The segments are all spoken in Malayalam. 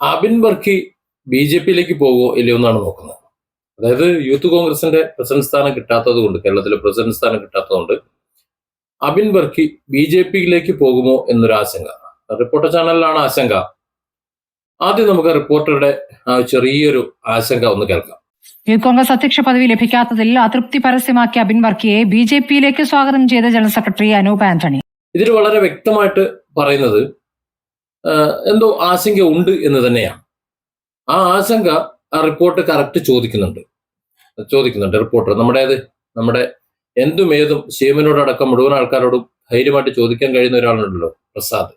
അബിൻ ബർക്കി ബി ജെ പിയിലേക്ക് പോകുമോ ഇല്ലയോ എന്നാണ് നോക്കുന്നത്. അതായത് യൂത്ത് കോൺഗ്രസിന്റെ പ്രസിഡന്റ് സ്ഥാനം കിട്ടാത്തത് കൊണ്ട് കേരളത്തിലെ പ്രസിഡന്റ് സ്ഥാനം കിട്ടാത്തതുകൊണ്ട് അബിൻ ബർക്കി ബി ജെ പിയിലേക്ക് പോകുമോ എന്നൊരു ആശങ്ക. റിപ്പോർട്ടർ ചാനലിലാണ് ആശങ്ക. ആദ്യം നമുക്ക് റിപ്പോർട്ടറുടെ ചെറിയൊരു ആശങ്ക ഒന്ന് കേൾക്കാം. യൂത്ത് കോൺഗ്രസ് അധ്യക്ഷ പദവി ലഭിക്കാത്തതിൽ അതൃപ്തി പരസ്യമാക്കിയ അബിൻ വർക്കിയെ ബി ജെ പിയിലേക്ക് സ്വാഗതം ചെയ്ത ജനറൽ സെക്രട്ടറി അനൂപ് ആന്റണി. ഇതിൽ വളരെ വ്യക്തമായിട്ട് പറയുന്നത് എന്തോ ആശങ്ക ഉണ്ട് എന്ന് തന്നെയാണ്. ആ ആശങ്ക ആ റിപ്പോർട്ട് കറക്റ്റ് ചോദിക്കുന്നുണ്ട്. ചോദിക്കുന്നുണ്ട് റിപ്പോർട്ടർ നമ്മുടേത് നമ്മുടെ എന്തും ഏതും ശിവനോടടക്കം മുഴുവൻ ആൾക്കാരോടും ധൈര്യമായിട്ട് ചോദിക്കാൻ കഴിയുന്ന ഒരാളുണ്ടല്ലോ പ്രസാദ്.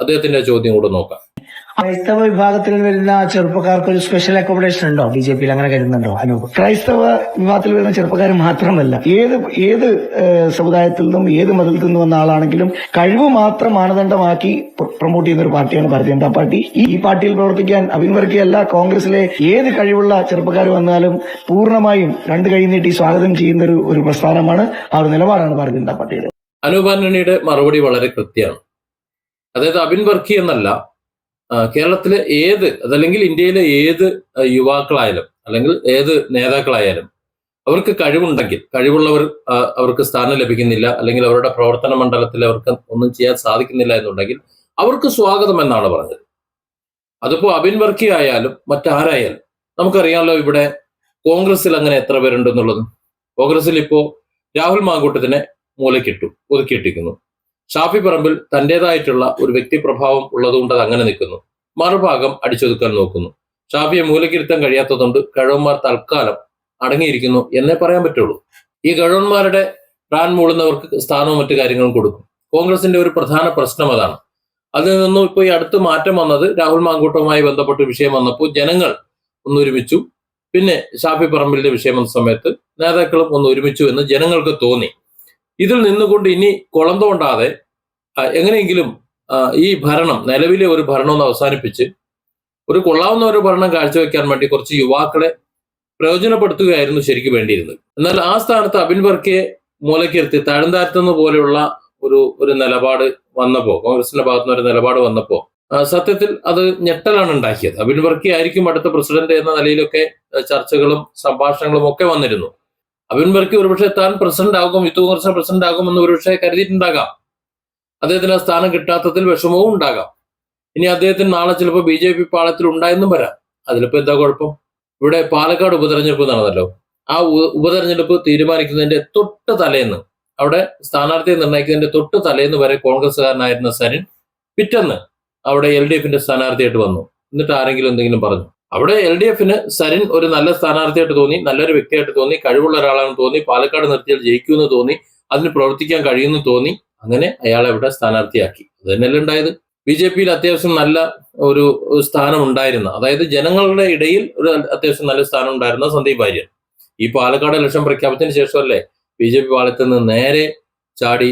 അദ്ദേഹത്തിന്റെ ചോദ്യം കൂടെ നോക്കാം. ക്രൈസ്തവ വിഭാഗത്തിൽ വരുന്ന ചെറുപ്പക്കാർക്ക് ഒരു സ്പെഷ്യൽ അക്കോമഡേഷൻ ഉണ്ടോ ബി ജെ പിയിൽ അങ്ങനെ കരുതുന്നുണ്ടോ അനൂപ് ക്രൈസ്തവ വിഭാഗത്തിൽ വരുന്ന ചെറുപ്പക്കാർ മാത്രമല്ല ഏത് ഏത് സമുദായത്തിൽ നിന്നും ഏത് മതത്തിൽ നിന്നും വന്ന ആളാണെങ്കിലും കഴിവ് മാത്രം മാനദണ്ഡമാക്കി പ്രൊമോട്ട് ചെയ്യുന്ന ഒരു പാർട്ടിയാണ് ഭാരതീയ ജനതാ പാർട്ടി ഈ പാർട്ടിയിൽ പ്രവർത്തിക്കാൻ അഭിമുഖിയല്ല കോൺഗ്രസിലെ ഏത് കഴിവുള്ള ചെറുപ്പക്കാർ വന്നാലും പൂർണമായും രണ്ട് കൈ നീട്ടി സ്വാഗതം ചെയ്യുന്ന ഒരു ഒരു പ്രസ്ഥാനമാണ് ആ ഒരു നിലപാടാണ് ഭാരതീയ ജനതാ പാർട്ടിയുടെ അനൂപ് മറുപടി വളരെ കൃത്യമാണ് അതായത് അബിൻ വർക്കി എന്നല്ല കേരളത്തിലെ ഏത് അതല്ലെങ്കിൽ ഇന്ത്യയിലെ ഏത് യുവാക്കളായാലും അല്ലെങ്കിൽ ഏത് നേതാക്കളായാലും അവർക്ക് കഴിവുണ്ടെങ്കിൽ കഴിവുള്ളവർ അവർക്ക് സ്ഥാനം ലഭിക്കുന്നില്ല അല്ലെങ്കിൽ അവരുടെ പ്രവർത്തന മണ്ഡലത്തിൽ അവർക്ക് ഒന്നും ചെയ്യാൻ സാധിക്കുന്നില്ല എന്നുണ്ടെങ്കിൽ അവർക്ക് സ്വാഗതം എന്നാണ് പറഞ്ഞത്. അതിപ്പോ അബിൻ വർക്കി ആയാലും മറ്റാരായാലും നമുക്കറിയാമല്ലോ ഇവിടെ കോൺഗ്രസിൽ അങ്ങനെ എത്ര പേരുണ്ടെന്നുള്ളത് കോൺഗ്രസിൽ ഇപ്പോ രാഹുൽ മാങ്കൂട്ടത്തിനെ മൂലക്കിട്ടു ഒതുക്കിയിട്ടിരിക്കുന്നു. ഷാഫി പറമ്പിൽ തന്റേതായിട്ടുള്ള ഒരു വ്യക്തിപ്രഭാവം ഉള്ളതുകൊണ്ട് അത് അങ്ങനെ നിൽക്കുന്നു. മറുഭാഗം അടിച്ചൊതുക്കാൻ നോക്കുന്നു. ഷാഫിയെ മൂലക്കിരുത്താൻ കഴിയാത്തതുകൊണ്ട് കഴിവന്മാർ തൽക്കാലം അടങ്ങിയിരിക്കുന്നു എന്നേ പറയാൻ പറ്റുള്ളൂ. ഈ കഴിവന്മാരുടെ പ്രാൻ മൂളുന്നവർക്ക് സ്ഥാനവും മറ്റു കാര്യങ്ങളും കൊടുക്കും. കോൺഗ്രസിന്റെ ഒരു പ്രധാന പ്രശ്നം അതാണ്. അതിൽ നിന്നും ഇപ്പോൾ ഈ അടുത്ത് മാറ്റം വന്നത് രാഹുൽ മാങ്കൂട്ടവുമായി ബന്ധപ്പെട്ട് വിഷയം വന്നപ്പോൾ ജനങ്ങൾ ഒന്നൊരുമിച്ചു. പിന്നെ ഷാഫി പറമ്പിലിന്റെ വിഷയം വന്ന സമയത്ത് നേതാക്കളും ഒന്ന് ഒരുമിച്ചു എന്ന് ജനങ്ങൾക്ക് തോന്നി. ഇതിൽ നിന്നുകൊണ്ട് ഇനി കുളം തോണ്ടാതെ എങ്ങനെയെങ്കിലും ഈ ഭരണം നിലവിലെ ഒരു ഭരണം ഒന്ന് അവസാനിപ്പിച്ച് ഒരു കൊള്ളാവുന്ന ഒരു ഭരണം കാഴ്ചവെക്കാൻ വേണ്ടി കുറച്ച് യുവാക്കളെ പ്രയോജനപ്പെടുത്തുകയായിരുന്നു ശരിക്കും വേണ്ടിയിരുന്നത്. എന്നാൽ ആ സ്ഥാനത്ത് അബിൻ വർക്കിയെ മൂലക്കിരുത്തി താഴ്ந்தாഴ്ത്തുന്ന പോലെയുള്ള ഒരു ഒരു നിലപാട് വന്നപ്പോ കോൺഗ്രസിന്റെ ഭാഗത്തു നിന്ന് ഒരു നിലപാട് വന്നപ്പോ സത്യത്തിൽ അത് ഞെട്ടലാണ് ഉണ്ടാക്കിയത്. അബിൻ വർക്കി ആയിരിക്കും അടുത്ത പ്രസിഡന്റ് എന്ന നിലയിലൊക്കെ ചർച്ചകളും സംഭാഷണങ്ങളും ഒക്കെ വന്നിരുന്നു. അബിൻ വർക്കി ഒരുപക്ഷെ താൻ പ്രസിഡന്റ് ആകും യൂത്ത് കോൺഗ്രസ് പ്രസിഡന്റ് ആകുമെന്ന് ഒരുപക്ഷെ കരുതിയിട്ടുണ്ടാകാം. അദ്ദേഹത്തിന് ആ സ്ഥാനം കിട്ടാത്തതിൽ വിഷമവും ഉണ്ടാകാം. ഇനി അദ്ദേഹത്തിന് നാളെ ചിലപ്പോൾ ബി ജെ പി പാളത്തിൽ ഉണ്ടായെന്നും വരാം. അതിലിപ്പോ എന്താ കുഴപ്പം? ഇവിടെ പാലക്കാട് ഉപതെരഞ്ഞെടുപ്പ് നടന്നല്ലോ. ആ ഉപതെരഞ്ഞെടുപ്പ് തീരുമാനിക്കുന്നതിന്റെ തൊട്ട് തലേന്ന് അവിടെ സ്ഥാനാർത്ഥിയെ നിർണയിക്കുന്നതിന്റെ തൊട്ട് തലേന്ന് വരെ കോൺഗ്രസ്സുകാരനായിരുന്ന സരിൻ പിറ്റന്ന് അവിടെ എൽ ഡി എഫിന്റെ സ്ഥാനാർത്ഥിയായിട്ട് വന്നു. എന്നിട്ട് ആരെങ്കിലും എന്തെങ്കിലും പറഞ്ഞു? അവിടെ എൽ ഡി എഫിന് സരിൻ ഒരു നല്ല സ്ഥാനാർത്ഥിയായിട്ട് തോന്നി നല്ലൊരു വ്യക്തിയായിട്ട് തോന്നി കഴിവുള്ള ഒരാളാണെന്ന് തോന്നി പാലക്കാട് നിർത്തിയാൽ ജയിക്കുമെന്ന് തോന്നി അതിന് പ്രവർത്തിക്കാൻ കഴിയുമെന്ന് തോന്നി അങ്ങനെ അയാളെ അവിടെ സ്ഥാനാർത്ഥിയാക്കി. അത് തന്നെയല്ലേ ഉണ്ടായത്? ബി ജെ പിയിൽ അത്യാവശ്യം നല്ല ഒരു സ്ഥാനം ഉണ്ടായിരുന്ന അതായത് ജനങ്ങളുടെ ഇടയിൽ ഒരു അത്യാവശ്യം നല്ല സ്ഥാനം ഉണ്ടായിരുന്ന സന്ദീപ് വാര്യർ. ഈ പാലക്കാട് ഇലക്ഷൻ പ്രഖ്യാപിച്ചതിന് ശേഷമല്ലേ ബി ജെ പി പാളയത്തിൽ നിന്ന് നേരെ ചാടി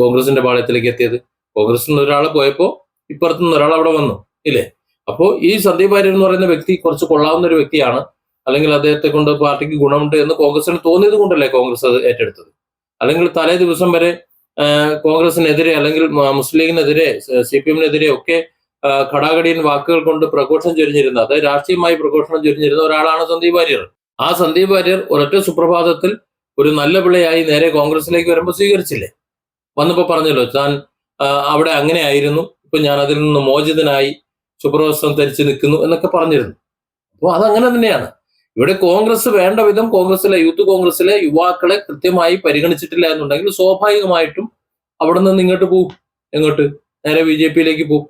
കോൺഗ്രസിന്റെ പാളയത്തിലേക്ക് എത്തിയത്? കോൺഗ്രസിൽ നിന്ന് ഒരാൾ പോയപ്പോ ഇപ്പുറത്തുനിന്ന് ഒരാൾ അവിടെ വന്നു ഇല്ലേ? അപ്പോ ഈ സന്ദീപ് വാര്യർ എന്ന് പറയുന്ന വ്യക്തി കുറച്ച് കൊള്ളാവുന്ന ഒരു വ്യക്തിയാണ്. അല്ലെങ്കിൽ അദ്ദേഹത്തെ കൊണ്ട് പാർട്ടിക്ക് ഗുണമുണ്ട് എന്ന് കോൺഗ്രസിന് തോന്നിയത് കൊണ്ടല്ലേ കോൺഗ്രസ് അത് ഏറ്റെടുത്തത്? അല്ലെങ്കിൽ തലേ ദിവസം വരെ കോൺഗ്രസിനെതിരെ അല്ലെങ്കിൽ മുസ്ലിം ലീഗിനെതിരെ സി പി എമ്മിനെതിരെ ഒക്കെ ഘടാഘടിയൻ വാക്കുകൾ കൊണ്ട് പ്രഘോഷണം ചൊരിഞ്ഞിരുന്ന അതായത് രാഷ്ട്രീയമായി പ്രഘോഷണം ചൊരിഞ്ഞിരുന്ന ഒരാളാണ് സന്ദീപ് വാര്യർ. ആ സന്ദീപ് വാര്യർ ഒരൊറ്റ സുപ്രഭാതത്തിൽ ഒരു നല്ല പിള്ളയായി നേരെ കോൺഗ്രസിലേക്ക് വരുമ്പോൾ സ്വീകരിച്ചില്ലേ? വന്നപ്പോ പറഞ്ഞല്ലോ താൻ അവിടെ അങ്ങനെ ആയിരുന്നു. ഇപ്പൊ ഞാൻ അതിൽ നിന്ന് മോചിതനായി സുപ്രവസ്ത്രം ധരിച്ച് നിൽക്കുന്നു എന്നൊക്കെ പറഞ്ഞിരുന്നു. അപ്പോൾ അതങ്ങനെ തന്നെയാണ്. ഇവിടെ കോൺഗ്രസ് വേണ്ട വിധം കോൺഗ്രസിലെ യൂത്ത് കോൺഗ്രസിലെ യുവാക്കളെ കൃത്യമായി പരിഗണിച്ചിട്ടില്ല എന്നുണ്ടെങ്കിൽ സ്വാഭാവികമായിട്ടും അവിടെ നിന്ന് ഇങ്ങോട്ട് പോകും എങ്ങോട്ട്? നേരെ ബി ജെ പിയിലേക്ക് പോകും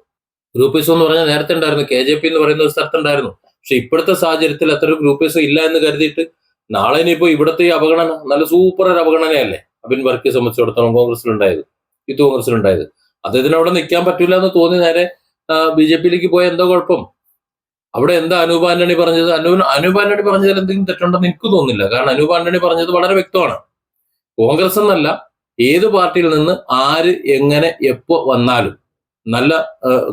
ഗ്രൂപ്പിസം എന്ന് പറഞ്ഞാൽ നേരത്തെ ഉണ്ടായിരുന്നു. കെ ജെ പി എന്ന് പറയുന്ന ഒരു സ്ഥലത്തുണ്ടായിരുന്നു. പക്ഷെ ഇപ്പോഴത്തെ സാഹചര്യത്തിൽ അത്ര ഗ്രൂപ്പിസം ഇല്ല എന്ന് കരുതിയിട്ട് നാളെ ഇനിയിപ്പോ ഇവിടുത്തെ ഈ അവഗണന നല്ല സൂപ്പർ ഒരു അവഗണനയല്ലേ? അബിൻ വർക്കിയെ സംബന്ധിച്ചിടത്തോളം കോൺഗ്രസിലുണ്ടായത് യൂത്ത് കോൺഗ്രസിലുണ്ടായത് അദ്ദേഹത്തിന് അവിടെ നിൽക്കാൻ പറ്റില്ല എന്ന് തോന്നി നേരെ ബി ജെ പിയിലേക്ക് പോയ എന്തോ കുഴപ്പം? അവിടെ എന്താ അനൂപ് ആന്റണി പറഞ്ഞത്? അനു അനൂപ് ആന്റണി പറഞ്ഞതിൽ എന്തെങ്കിലും തെറ്റുണ്ടെന്ന് എനിക്ക് തോന്നുന്നില്ല. കാരണം അനൂപ് ആന്റണി പറഞ്ഞത് വളരെ വ്യക്തമാണ്. കോൺഗ്രസ് എന്നല്ല ഏത് പാർട്ടിയിൽ നിന്ന് ആര് എങ്ങനെ എപ്പോ വന്നാലും നല്ല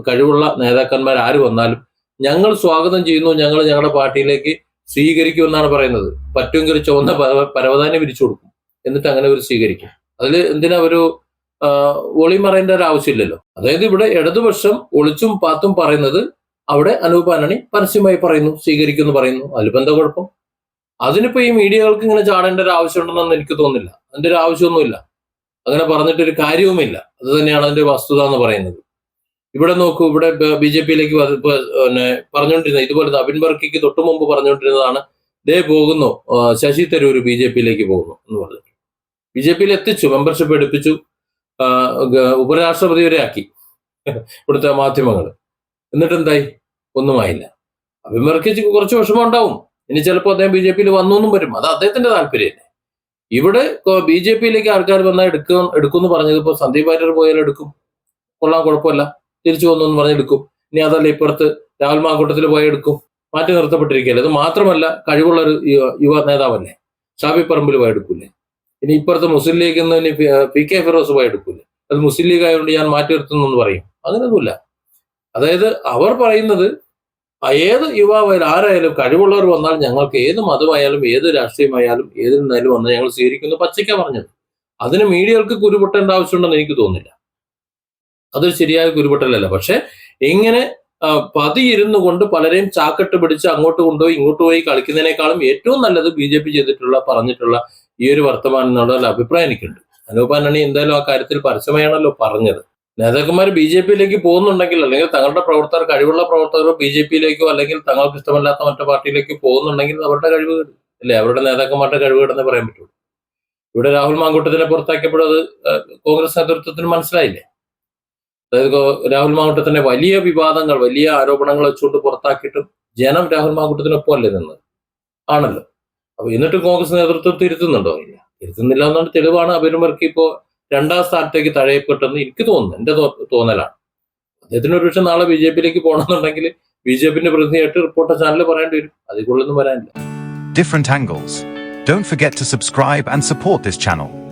കഴിവുള്ള നേതാക്കന്മാർ ആര് വന്നാലും ഞങ്ങൾ സ്വാഗതം ചെയ്യുന്നു ഞങ്ങൾ ഞങ്ങളുടെ പാർട്ടിയിലേക്ക് സ്വീകരിക്കുമെന്നാണ് പറയുന്നത്. പറ്റുമെങ്കിൽ ചുവന്ന പരവധാന്യം വിരിച്ചു കൊടുക്കും. എന്നിട്ട് അങ്ങനെ ഒരു സ്വീകരിക്കും. അതിൽ എന്തിനാ ഒരു ആ, ഒളിമറയേണ്ട ഒരു ആവശ്യമില്ലല്ലോ. അതായത് ഇവിടെ ഇടതുപക്ഷം ഒളിച്ചും പാത്തും പറയുന്നത് അവിടെ അനൂപ് ആന്റണി പരസ്യമായി പറയുന്നു സ്വീകരിക്കുന്നു പറയുന്നു. അതിലിപ്പോ എന്താ കുഴപ്പം? അതിനിപ്പോ ഈ മീഡിയകൾക്ക് ഇങ്ങനെ ചാടേണ്ട ഒരു ആവശ്യമുണ്ടെന്നൊന്നും എനിക്ക് തോന്നുന്നില്ല. അതിന്റെ ഒരു ആവശ്യമൊന്നുമില്ല. അങ്ങനെ പറഞ്ഞിട്ടൊരു കാര്യവുമില്ല. അത് തന്നെയാണ് അതിന്റെ വസ്തുത എന്ന് പറയുന്നത്. ഇവിടെ നോക്കൂ ഇവിടെ ബി ജെ പിയിലേക്ക് പിന്നെ പറഞ്ഞുകൊണ്ടിരുന്ന ഇതുപോലെ അബിൻ വർക്കിക്ക് തൊട്ടു മുമ്പ് പറഞ്ഞുകൊണ്ടിരുന്നതാണ് ദേ പോകുന്നു ശശി തരൂർ ബി ജെ പിയിലേക്ക് പോകുന്നു എന്ന് പറഞ്ഞു ബി ജെ പിയിൽ എത്തിച്ചു മെമ്പർഷിപ്പ് എടുപ്പിച്ചു. ഉപരാഷ്ട്രപതി വരെ ആക്കി. ഇവിടുത്തെ മാധ്യമങ്ങൾ എന്നിട്ട് എന്തായി ഒന്നുമായില്ല അഭിമുഖിച്ച് കുറച്ച് വിഷമം ഉണ്ടാവും ഇനി ചിലപ്പോൾ അദ്ദേഹം ബി ജെ പിയിൽ വന്നു എന്നും വരും. അത് അദ്ദേഹത്തിന്റെ താല്പര്യമല്ലേ? ഇവിടെ ബി ജെ പിയിലേക്ക് ആൾക്കാർ വന്നാൽ എടുക്കും എടുക്കുമെന്ന് പറഞ്ഞത് ഇപ്പോൾ സന്ദീപ് വാര്യർ പോയാലും എടുക്കും. കൊള്ളാം കുഴപ്പമില്ല. തിരിച്ചു വന്നു എന്ന് പറഞ്ഞ് എടുക്കും. ഇനി അതല്ല ഇപ്പുറത്ത് രാഹുൽ മാങ്കൂട്ടത്തിൽ പോയി എടുക്കും. മാറ്റി നിർത്തപ്പെട്ടിരിക്കുകയല്ലേ? അത് മാത്രമല്ല കഴിവുള്ള ഒരു യുവ- നേതാവല്ലേ? ഷാബി പറമ്പിൽ ഇനി ഇപ്പുറത്ത് മുസ്ലിം ലീഗ് എന്ന് ഇനി പി- കെ ഫിറോസ് പോയി എടുക്കൂല? അത് മുസ്ലിം ലീഗ് ആയതുകൊണ്ട് ഞാൻ മാറ്റി നിർത്തുന്നു പറയും. അങ്ങനെയൊന്നുമില്ല. അതായത് അവർ പറയുന്നത് ഏത് യുവാവായാലും ആരായാലും കഴിവുള്ളവർ വന്നാൽ ഞങ്ങൾക്ക് ഏത് മതമായാലും ഏത് രാഷ്ട്രീയമായാലും ഏത് നിന്നായാലും വന്ന് ഞങ്ങൾ സ്വീകരിക്കുന്നു പച്ചയ്ക്ക പറഞ്ഞത്. അതിന് മീഡിയകൾക്ക് കുരുപൊട്ടേണ്ട ആവശ്യമുണ്ടെന്ന് എനിക്ക് തോന്നുന്നില്ല. അതൊരു ശരിയായ കുരുപൊട്ടലല്ല. പക്ഷെ ഇങ്ങനെ പതിയിരുന്നു കൊണ്ട് പലരെയും ചാക്കട്ട് പിടിച്ച് അങ്ങോട്ട് കൊണ്ടുപോയി ഇങ്ങോട്ട് പോയി കളിക്കുന്നതിനേക്കാളും ഏറ്റവും നല്ലത് ബി ജെ പി ചെയ്തിട്ടുള്ള പറഞ്ഞിട്ടുള്ള ഈ ഒരു വർത്തമാനം എന്നുള്ള അഭിപ്രായം എനിക്കുണ്ട്. അനൂപ് ആന്റണി എന്തായാലും ആ കാര്യത്തിൽ പരസ്യമായാണല്ലോ പറഞ്ഞത്. നേതാക്കന്മാർ ബി ജെ പിയിലേക്ക് പോകുന്നുണ്ടെങ്കിൽ അല്ലെങ്കിൽ തങ്ങളുടെ പ്രവർത്തകർ കഴിവുള്ള പ്രവർത്തകർ ബി ജെ പിയിലേക്കോ അല്ലെങ്കിൽ തങ്ങൾക്ക് ഇഷ്ടമല്ലാത്ത മറ്റു പാർട്ടിയിലേക്ക് പോകുന്നുണ്ടെങ്കിൽ അവരുടെ കഴിവ്. അല്ലേ? അവരുടെ നേതാക്കന്മാരുടെ കഴിവ് കേടെന്ന് പറയാൻ പറ്റുള്ളൂ. ഇവിടെ രാഹുൽ മാങ്കൂട്ടത്തിനെ പുറത്താക്കിയപ്പോൾ അത് കോൺഗ്രസ് നേതൃത്വത്തിന് മനസ്സിലായില്ലേ? അതായത് രാഹുൽ മാങ്കൂട്ടത്തിന്റെ വലിയ വിവാദങ്ങൾ വലിയ ആരോപണങ്ങൾ വെച്ചുകൊണ്ട് പുറത്താക്കിയിട്ടും ജനം രാഹുൽ മാങ്കൂട്ടത്തിനൊപ്പം അല്ലേ നിന്നത്? ആണല്ലോ. അപ്പൊ എന്നിട്ട് കോൺഗ്രസ് നേതൃത്വം തിരുത്തുന്നുണ്ടോ? ഇല്ല. തിരുത്തുന്നില്ല എന്നാണ് തെളിവാണ് അഭിനമർക്ക് ഇപ്പോ രണ്ടാം സ്ഥാനത്തേക്ക് തഴയപ്പെട്ടെന്ന് എനിക്ക് തോന്നുന്നു. എന്റെ തോന്നലാണ്. അദ്ദേഹത്തിന് ഒരു പക്ഷെ നാളെ ബി ജെ പിയിലേക്ക് പോകണമെന്നുണ്ടെങ്കിൽ ബി ജെ പിന്റെ പ്രതിനിധിയായിട്ട് റിപ്പോർട്ടർ ചാനൽ പറയേണ്ടി വരും. അതിൽ കൂടുതലൊന്നും വരാനില്ല. Different angles. Don't forget to subscribe and support this channel.